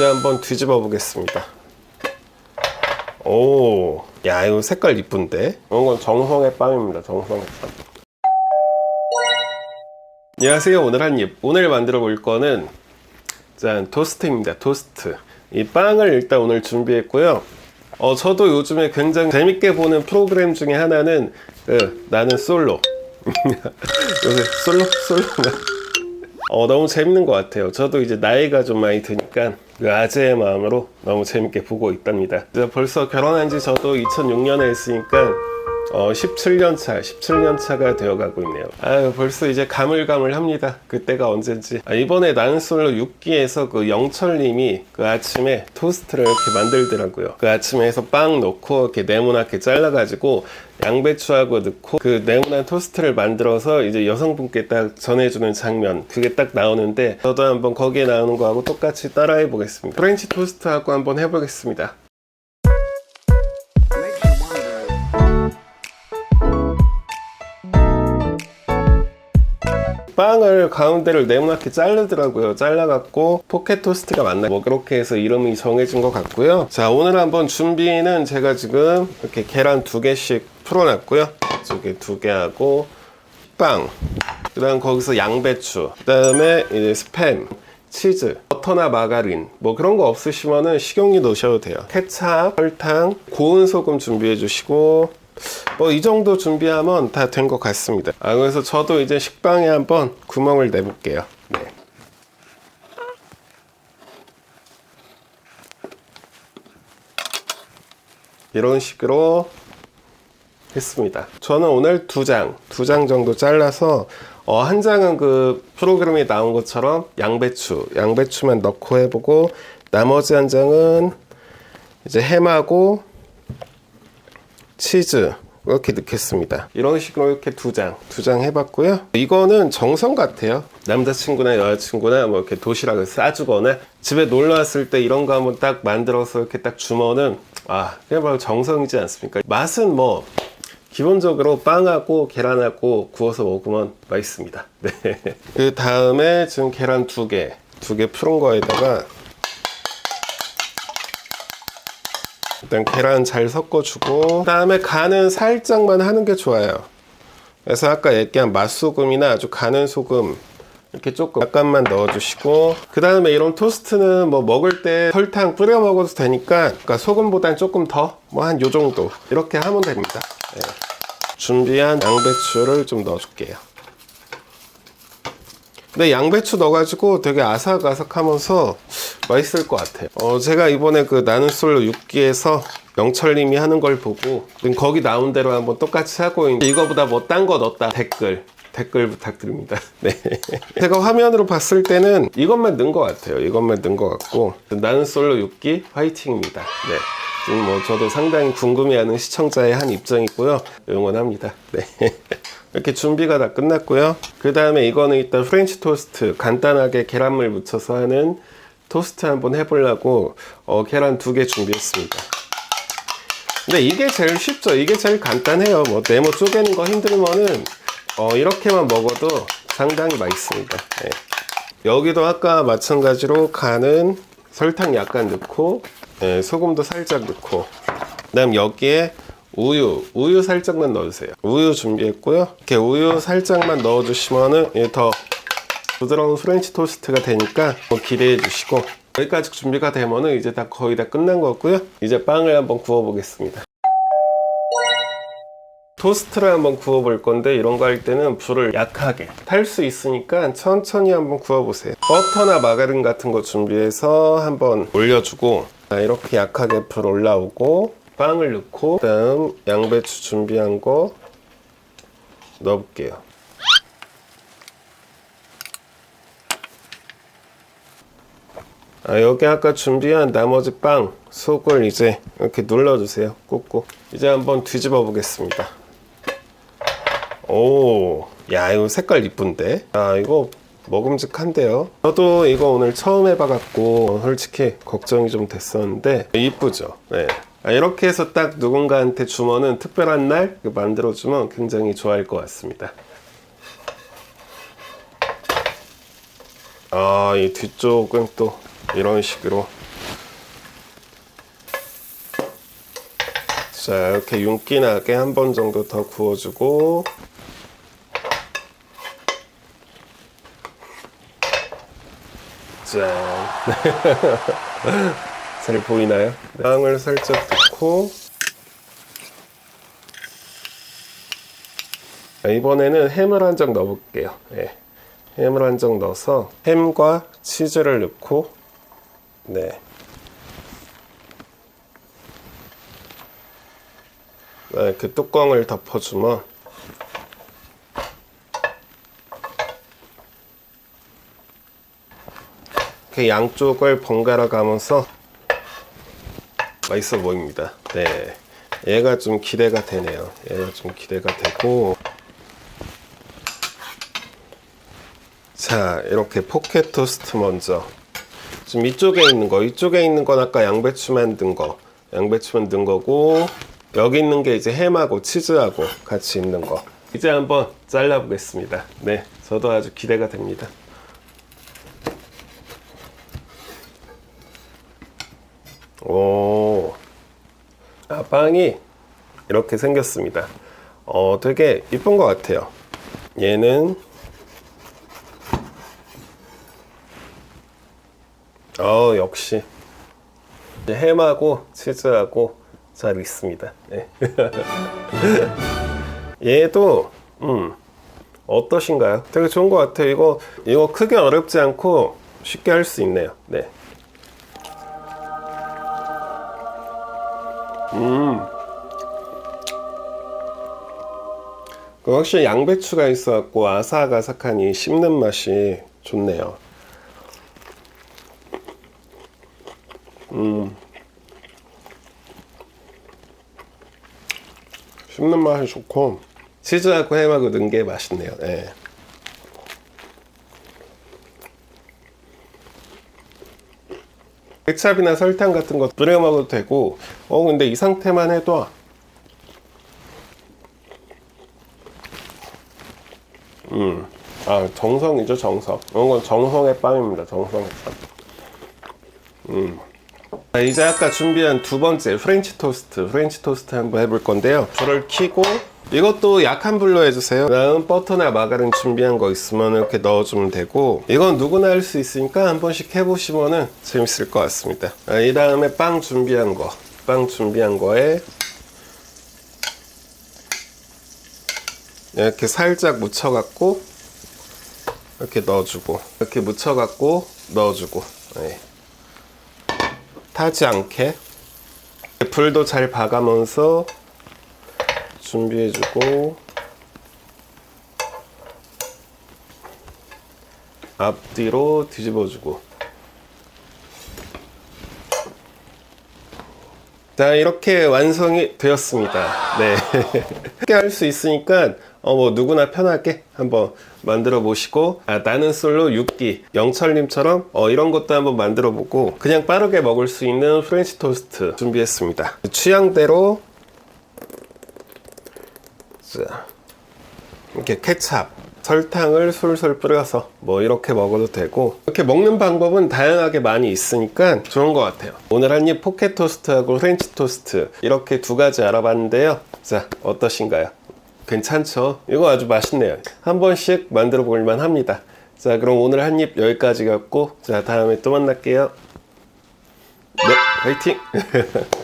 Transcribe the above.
이제 한번 뒤집어 보겠습니다. 오, 야, 이거 색깔 이쁜데? 이건 정성의 빵입니다. 정성의 빵. 안녕하세요. 오늘 한 입. 오늘 만들어 볼 거는 짠 토스트입니다. 토스트. 이 빵을 일단 오늘 준비했고요. 어, 저도 요즘에 굉장히 재밌게 보는 프로그램 중에 하나는 그, 나는 솔로. 요새 솔로 솔로. 어, 너무 재밌는 것 같아요. 저도 이제 나이가 좀 많이 드니까 그 아재의 마음으로 너무 재밌게 보고 있답니다. 벌써 결혼한 지 저도 2006년에 했으니까 어, 17년 차, 17년 차가 되어가고 있네요. 아유, 벌써 이제 가물가물합니다. 그때가 언젠지. 아, 이번에 나는 솔로 6기에서 그 영철님이 그 아침에 토스트를 이렇게 만들더라고요. 그 아침에 해서 빵 넣고 이렇게 네모나게 잘라가지고 양배추하고 넣고 그 네모난 토스트를 만들어서 이제 여성분께 딱 전해주는 장면 그게 딱 나오는데 저도 한번 거기에 나오는 거하고 똑같이 따라해 보겠습니다. 프렌치 토스트하고 한번 해보겠습니다. 빵을 가운데를 네모나게 자르더라고요. 잘라갖고 포켓 토스트가 맞나? 뭐 그렇게 해서 이름이 정해진 것 같고요. 자 오늘 한번 준비는 제가 지금 이렇게 계란 두 개씩 풀어놨고요. 이쪽에 두 개하고 빵. 그다음 거기서 양배추. 그다음에 이제 스팸. 치즈, 버터나 마가린, 뭐 그런 거 없으시면은 식용유 넣으셔도 돼요. 케찹, 설탕, 고운 소금 준비해 주시고, 뭐 이 정도 준비하면 다 된 것 같습니다. 아, 그래서 저도 이제 식빵에 한번 구멍을 내볼게요. 네. 이런 식으로 했습니다. 저는 오늘 두 장, 두 장 정도 잘라서 어, 한 장은 그 프로그램에 나온 것처럼 양배추, 양배추만 넣고 해보고 나머지 한 장은 이제 햄하고 치즈 이렇게 넣겠습니다. 이런 식으로 이렇게 두 장, 두 장 해봤고요. 이거는 정성 같아요. 남자친구나 여자친구나 뭐 이렇게 도시락을 싸주거나 집에 놀러 왔을 때 이런 거 한번 딱 만들어서 이렇게 딱 주면은 아, 그게 바로 정성이지 않습니까? 맛은 뭐 기본적으로 빵하고 계란하고 구워서 먹으면 맛있습니다. 네. 그 다음에 지금 계란 두 개, 두개 풀은 거에다가 일단 계란 잘 섞어주고 그다음에 간은 살짝만 하는 게 좋아요. 그래서 아까 얘기한 맛소금이나 아주 가는 소금 이렇게 조금 약간만 넣어주시고 그 다음에 이런 토스트는 뭐 먹을 때 설탕 뿌려 먹어도 되니까 그러니까 소금보단 조금 더 뭐 한 요 정도 이렇게 하면 됩니다. 네. 준비한 양배추를 좀 넣어줄게요. 근데 양배추 넣어가지고 되게 아삭아삭하면서 맛있을 것 같아요. 어, 제가 이번에 그 나는 솔로 6기에서 영철님이 하는 걸 보고 거기 나온 대로 한번 똑같이 하고 있는데 이거보다 뭐 딴 거 넣었다 댓글 댓글 부탁드립니다. 네. 제가 화면으로 봤을 때는 이것만 넣은 것 같아요. 이것만 넣은 것 같고 나는 솔로 6기 화이팅입니다. 네. 지금 뭐 저도 상당히 궁금해하는 시청자의 한 입장이고요. 응원합니다. 네. 이렇게 준비가 다 끝났고요. 그 다음에 이거는 일단 프렌치 토스트 간단하게 계란물 묻혀서 하는 토스트 한번 해보려고 어, 계란 두 개 준비했습니다. 근데 이게 제일 쉽죠. 이게 제일 간단해요. 뭐 네모 쪼개는 거 힘들면은 어, 이렇게만 먹어도 상당히 맛있습니다. 네. 여기도 아까 마찬가지로 간은 설탕 약간 넣고 네, 소금도 살짝 넣고 그다음 여기에 우유, 우유 살짝만 넣어주세요. 우유 준비했고요. 이렇게 우유 살짝만 넣어주시면은 더 부드러운 프렌치 토스트가 되니까 기대해 주시고 여기까지 준비가 되면은 이제 다 거의 다 끝난 거고요. 이제 빵을 한번 구워 보겠습니다. 토스트를 한번 구워 볼 건데 이런 거 할 때는 불을 약하게 탈 수 있으니까 천천히 한번 구워 보세요. 버터나 마가린 같은 거 준비해서 한번 올려주고 이렇게 약하게 불 올라오고 빵을 넣고 그다음 양배추 준비한 거 넣어볼게요. 아, 여기 아까 준비한 나머지 빵 속을 이제 이렇게 눌러주세요. 꾹꾹. 이제 한번 뒤집어 보겠습니다. 오, 야 이거 색깔 이쁜데? 아 이거 먹음직한데요. 저도 이거 오늘 처음 해봐갖고 솔직히 걱정이 좀 됐었는데 이쁘죠. 네. 아, 이렇게 해서 딱 누군가한테 주머는 특별한 날 그 만들어주면 굉장히 좋아할 것 같습니다. 아이 뒤쪽은 또 이런 식으로. 자 이렇게 윤기나게 한 번 정도 더 구워주고 짠. 잘 보이나요? 빵을 살짝 넣고. 자, 이번에는 햄을 한 장 넣어볼게요. 예. 햄을 한 장 넣어서 햄과 치즈를 넣고, 네. 네, 그 뚜껑을 덮어주면 이렇게 양쪽을 번갈아 가면서 맛있어 보입니다. 네, 얘가 좀 기대가 되네요. 얘가 좀 기대가 되고. 자 이렇게 포켓 토스트 먼저. 지금 이쪽에 있는 거 이쪽에 있는 건 아까 양배추 만든 거 양배추 만든 거고 여기 있는 게 이제 햄하고 치즈하고 같이 있는 거. 이제 한번 잘라 보겠습니다. 네 저도 아주 기대가 됩니다 오 아, 빵이 이렇게 생겼습니다 어 되게 이쁜 것 같아요 얘는 어 역시 햄하고 치즈하고 잘 있습니다. 네. 얘도 음 어떠신가요? 되게 좋은 것 같아요. 이거 이거 크게 어렵지 않고 쉽게 할 수 있네요. 네. 음. 그 확실히 양배추가 있어갖고 아삭아삭하니 씹는 맛이 좋네요. 씹는 맛이 좋고 치즈하고 햄하고 넣은 게 맛있네요. 네. 케찹이나 설탕 같은 거 뿌려 먹어도 되고 어 근데 이 상태만 해도 음 아 정성이죠 정성. 이런 건 정성의 빵입니다 정성의 빵. 음. 자, 이제 아까 준비한 두 번째 프렌치 토스트 프렌치 토스트 한번 해볼 건데요. 불을 켜고 이것도 약한 불로 해주세요. 다음 버터나 마가린 준비한 거 있으면 이렇게 넣어주면 되고 이건 누구나 할 수 있으니까 한 번씩 해보시면 재밌을 것 같습니다. 아, 이 다음에 빵 준비한 거빵 준비한 거에 이렇게 살짝 묻혀갖고 이렇게 넣어주고 이렇게 묻혀갖고 넣어주고 네. 타지 않게. 불도 잘 봐가면서 준비해주고. 앞뒤로 뒤집어주고. 자 이렇게 완성이 되었습니다. 네. 쉽게 할 수 있으니까 어 뭐 누구나 편하게 한번 만들어 보시고 아, 나는 솔로 6기 영철님처럼 어 이런 것도 한번 만들어 보고 그냥 빠르게 먹을 수 있는 프렌치 토스트 준비했습니다. 취향대로 자 이렇게 케찹 설탕을 솔솔 뿌려서 뭐 이렇게 먹어도 되고 이렇게 먹는 방법은 다양하게 많이 있으니까 좋은 것 같아요. 오늘 한 입 포켓 토스트하고 프렌치 토스트 이렇게 두 가지 알아봤는데요. 자 어떠신가요? 괜찮죠? 이거 아주 맛있네요. 한 번씩 만들어 볼만 합니다. 자 그럼 오늘 한 입 여기까지 갖고 자 다음에 또 만날게요. 네 화이팅